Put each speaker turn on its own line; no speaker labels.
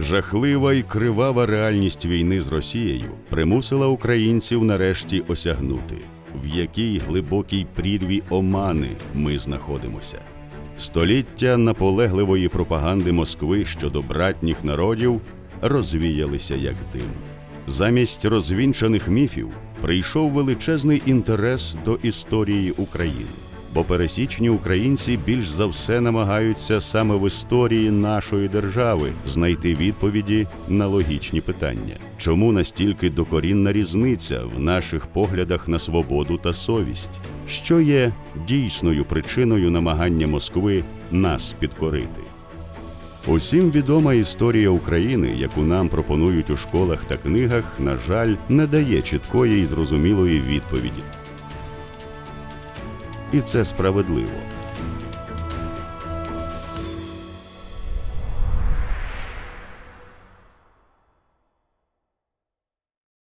Жахлива і кривава реальність війни з Росією примусила українців нарешті осягнути, в якій глибокій прірві омани ми знаходимося. Століття наполегливої пропаганди Москви щодо братніх народів розвіялися як дим. Замість розвінчаних міфів прийшов величезний інтерес до історії України, бо пересічні українці більш за все намагаються саме в історії нашої держави знайти відповіді на логічні питання. Чому настільки докорінна різниця в наших поглядах на свободу та совість? Що є дійсною причиною намагання Москви нас підкорити? Усім відома історія України, яку нам пропонують у школах та книгах, на жаль, не дає чіткої і зрозумілої відповіді. І це справедливо.